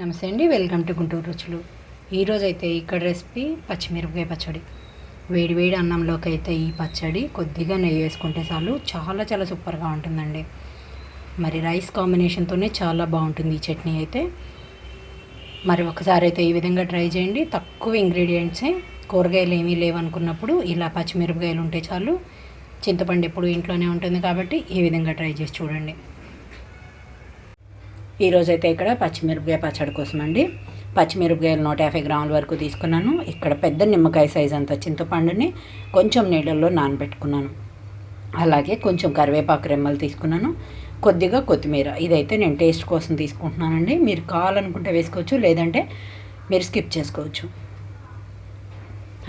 నమస్తే అండి welcome to Guntur రుచులు. ఈరోజు అయితే ఇక్కడ రెసిపీ పచ్చిమిరపకాయ పచ్చడి. వేడి వేడి అన్నంలోకి అయితే ఈ పచ్చడి కొద్దిగా నెయ్యి వేసుకుంటే చాలు చాలా చాలా సూపర్గా ఉంటుందండి. మరి రైస్ కాంబినేషన్తోనే చాలా బాగుంటుంది ఈ చట్నీ అయితే. మరి ఒకసారి అయితే ఈ విధంగా ట్రై చేయండి. తక్కువ ఇంగ్రీడియంట్సే కూరగాయలు ఏమీ లేవనుకున్నప్పుడు ఇలా పచ్చిమిరపకాయలు ఉంటే చాలు చింతపండు ఎప్పుడు ఇంట్లోనే ఉంటుంది కాబట్టి ఈ విధంగా ట్రై చేసి చూడండి. ఈరోజు అయితే ఇక్కడ పచ్చిమిరపకాయ పచ్చడి కోసం అండి పచ్చిమిరపకాయలు నూట యాభై గ్రాముల వరకు తీసుకున్నాను. ఇక్కడ పెద్ద నిమ్మకాయ సైజ్ అంత చింతపండుని కొంచెం నీళ్ళల్లో నానబెట్టుకున్నాను. అలాగే కొంచెం కరివేపాకు రెమ్మలు తీసుకున్నాను. కొద్దిగా కొత్తిమీర. ఇదైతే నేను టేస్ట్ కోసం తీసుకుంటున్నానండి. మీరు కావాలనుకుంటే వేసుకోవచ్చు లేదంటే మీరు స్కిప్ చేసుకోవచ్చు.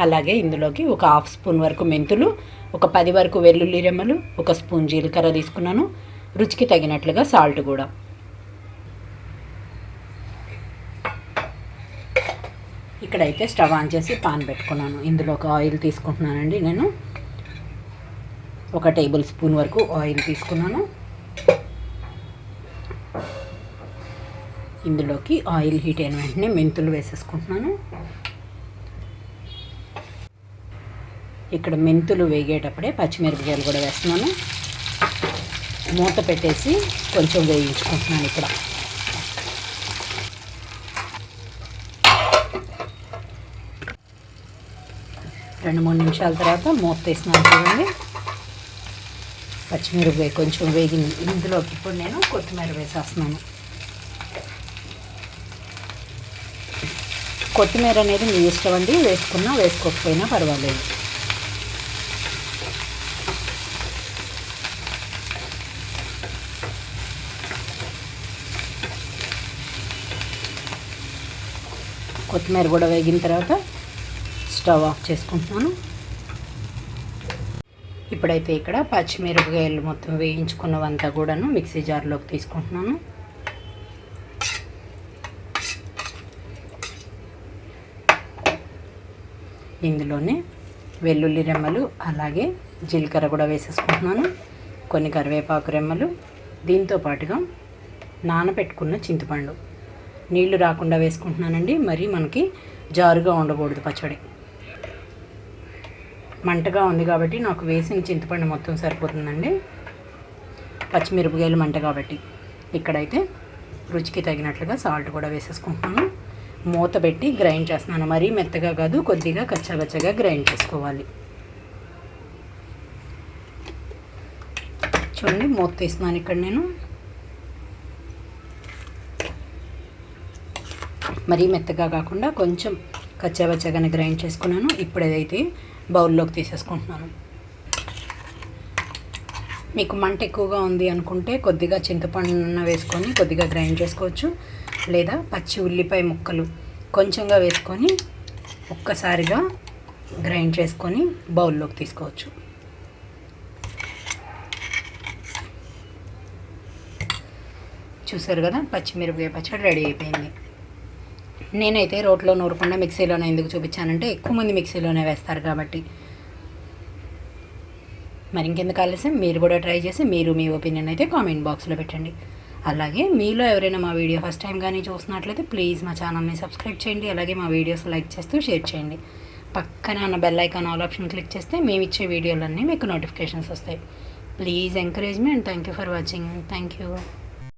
అలాగే ఇందులోకి ఒక హాఫ్ స్పూన్ వరకు మెంతులు ఒక పది వరకు వెల్లుల్లి రెమ్మలు ఒక స్పూన్ జీలకర్ర తీసుకున్నాను. రుచికి తగినట్లుగా సాల్ట్ కూడా. ఇక్కడైతే స్టవ్ ఆన్ చేసి పాన్ పెట్టుకున్నాను. ఇందులో ఒక ఆయిల్ తీసుకుంటున్నానండి నేను. ఒక టేబుల్ స్పూన్ వరకు ఆయిల్ తీసుకున్నాను. ఇందులోకి ఆయిల్ హీట్ అయిన వెంటనే మెంతులు వేసేసుకుంటున్నాను. ఇక్కడ మెంతులు వేగేటప్పుడే పచ్చిమిరపకాయలు కూడా వేస్తున్నాను. మూత పెట్టేసి కొంచెం వేయించుకుంటున్నాను ఇక్కడ. రెండు మూడు నిమిషాల తర్వాత మూత తీసినాను చూడండి. పచ్చిమిరపకాయ కొంచెం వేగింది ఇందులోకి ఇప్పుడు నేను కొత్తిమీర వేసేస్తున్నాను. కొత్తిమీర అనేది మీ ఇష్టం అండి వేసుకున్నా వేసుకోకపోయినా పర్వాలేదు. కొత్తిమీర కూడా వేగిన తర్వాత స్టవ్ ఆఫ్ చేసుకుంటున్నాను. ఇప్పుడైతే ఇక్కడ పచ్చిమిరపకాయలు మొత్తం వేయించుకున్నవంతా కూడాను మిక్సీ జార్లోకి తీసుకుంటున్నాను. ఇందులోనే వెల్లుల్లి రెమ్మలు అలాగే జీలకర్ర కూడా వేసేసుకుంటున్నాను. కొన్ని కరివేపాకు రెమ్మలు దీంతో పాటుగా నానబెట్టుకున్న చింతపండు. నీళ్ళు రాకుండా వేసుకుంటున్నానండి మరి మనకి జారుగా ఉండకూడదు పచ్చడి. మంటగా ఉంది కాబట్టి నాకు వేసిన చింతపండు మొత్తం సరిపోతుందండి. పచ్చిమిరపకాయలు మంట కాబట్టి. ఇక్కడైతే రుచికి తగినట్లుగా సాల్ట్ కూడా వేసేసుకుంటున్నాను. మూత పెట్టి గ్రైండ్ చేస్తున్నాను. మరీ మెత్తగా కాదు కొద్దిగా కచ్చాబచ్చగా గ్రైండ్ చేసుకోవాలి. చూడండి మూత తీస్తున్నాను ఇక్కడ నేను. మరీ మెత్తగా కాకుండా కొంచెం కచ్చాబచ్చాగానే గ్రైండ్ చేసుకున్నాను. ఇప్పుడు ఏదైతే బౌల్లోకి తీసేసుకుంటున్నాను. మీకు మంట ఎక్కువగా ఉంది అనుకుంటే కొద్దిగా చింతపండు వేసుకొని కొద్దిగా గ్రైండ్ చేసుకోవచ్చు. లేదా పచ్చి ఉల్లిపాయ ముక్కలు కొంచెంగా వేసుకొని ఒక్కసారిగా గ్రైండ్ చేసుకొని బౌల్లోకి తీసుకోవచ్చు. చూసారు కదా? పచ్చిమిరపకాయ పచ్చడి రెడీ అయిపోయింది. నేనైతే రోట్లో నూరకుండా మిక్సీలోనే ఎందుకు చూపించానంటే ఎక్కువ మంది మిక్సీలోనే వేస్తారు కాబట్టి. మరి ఇంకెందుకు ఆలస్యం? మీరు కూడా ట్రై చేసి మీరు మీ ఒపీనియన్ అయితే కామెంట్ బాక్స్లో పెట్టండి. అలాగే మీలో ఎవరైనా మా వీడియో ఫస్ట్ టైం కానీ చూసినట్లయితే ప్లీజ్ మా ఛానల్ని సబ్స్క్రైబ్ చేయండి. అలాగే మా వీడియోస్ లైక్ చేస్తూ షేర్ చేయండి. పక్కన ఉన్న bell icon all option click చేస్తే మేము ఇచ్చే వీడియోలన్నీ మీకు నోటిఫికేషన్స్ వస్తాయి. Please encourage me and thank you for watching. Thank you.